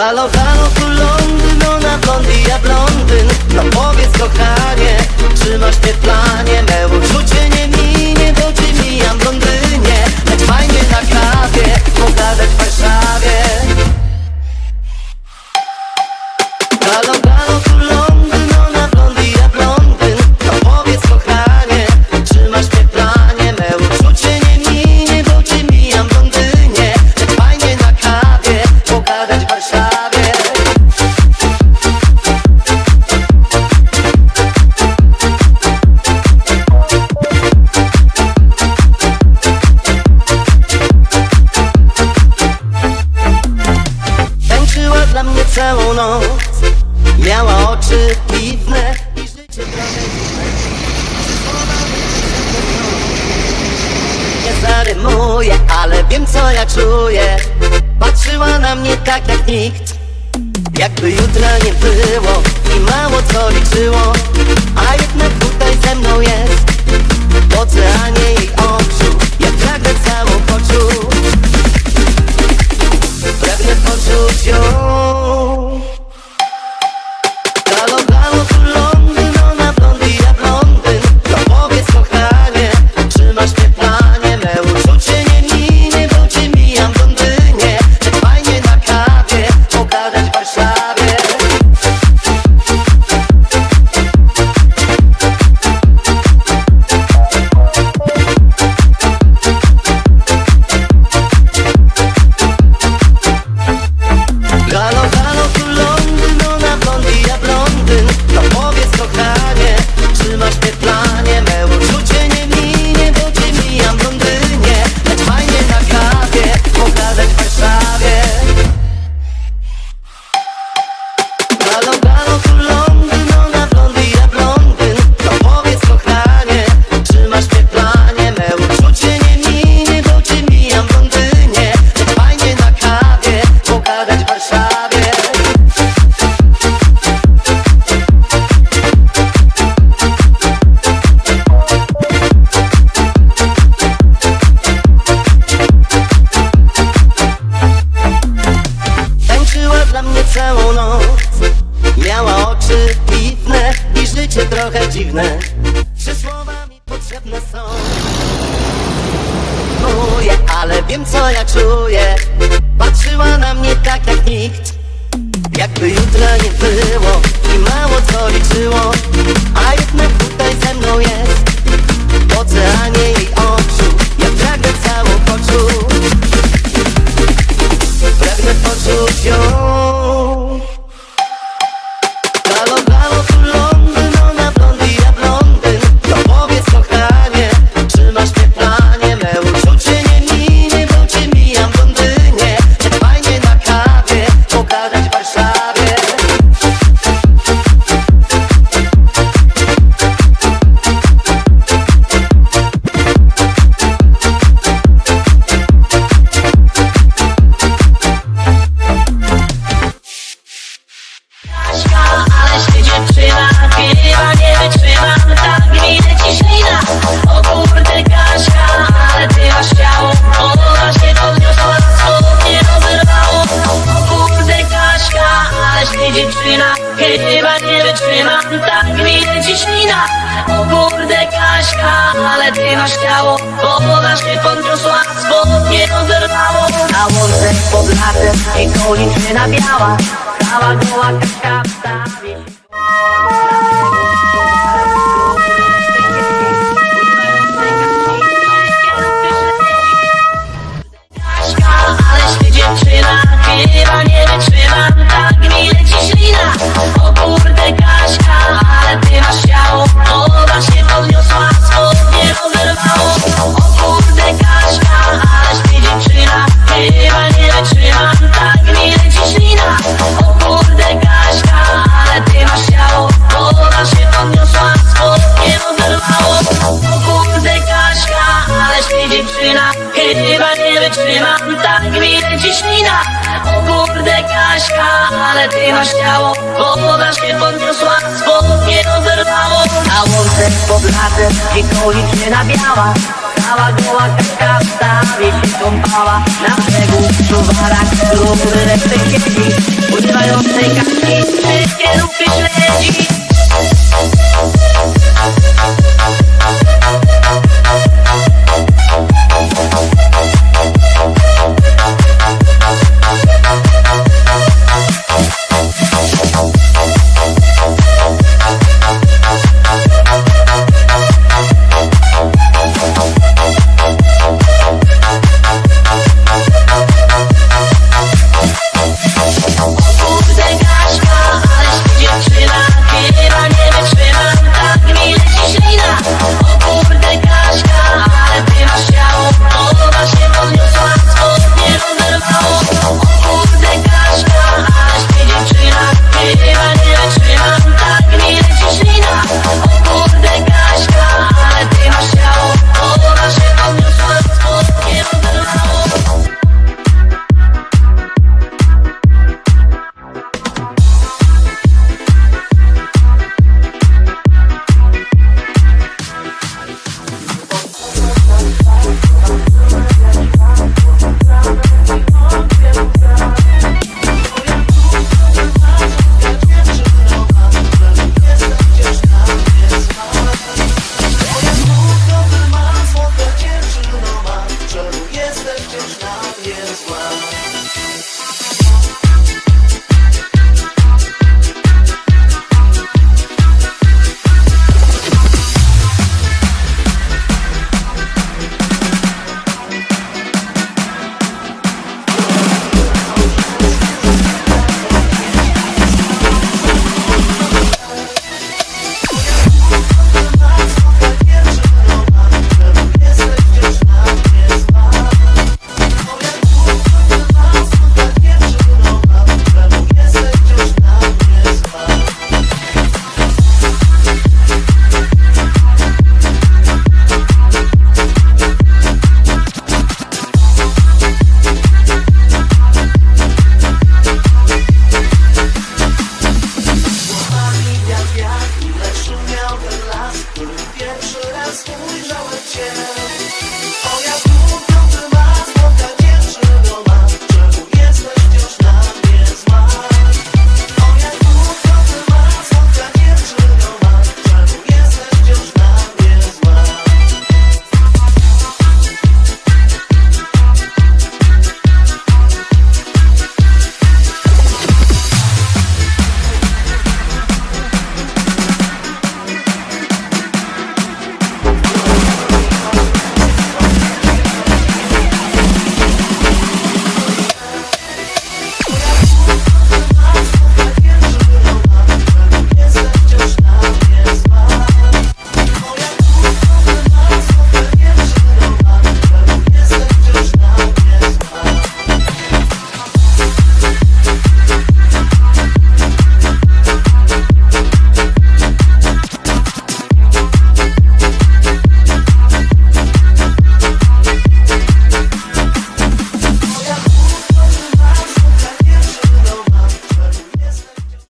Halo, halo, tu Londyno na blond i ja blondyn. No powiedz kochanie, czy masz mnie w planie, mełu noc Miała oczy piwne i życie Nie zarymuję, ale wiem co ja czuję. Patrzyła na mnie tak jak nikt. Jakby jutra nie było i mało co liczyło. A jednak wiem co ja czuję. Patrzyła na mnie tak jak nikt. Jakby jutra nie było i mało co liczyło. Na lasem i koliczyna biała Cała goła się dziewczyna Chyba nie wytrzymam, tak mi leci ślina O kurde Kaśka, ale ty masz ciało Woda się podniosła, spodnie rozerwało. Na łące pod lasem i koliczyna biała Cała goła kaczka w się kąpała. Na brzegu czuwarak, który resztę siedzi. Używającej kaczki, wszystkie lupy śledzi